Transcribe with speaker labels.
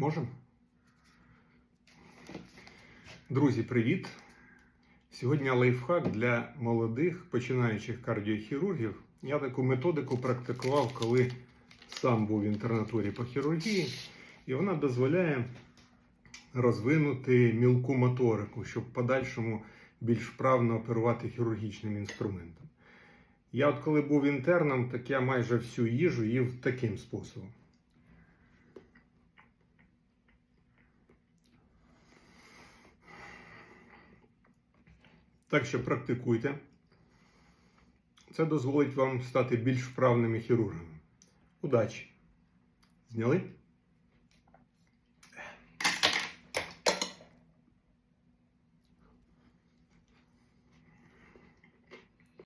Speaker 1: Можемо? Друзі, привіт! Сьогодні лайфхак для молодих починаючих кардіохірургів. Я таку методику практикував, коли сам був в інтернатурі по хірургії, і вона дозволяє розвинути мілку моторику, щоб в подальшому більш вправно оперувати хірургічним інструментом. Я, от коли був інтерном, так я майже всю їжу їв таким способом. Так що практикуйте. Це дозволить вам стати більш вправними хірургами. Удачі! Зняли?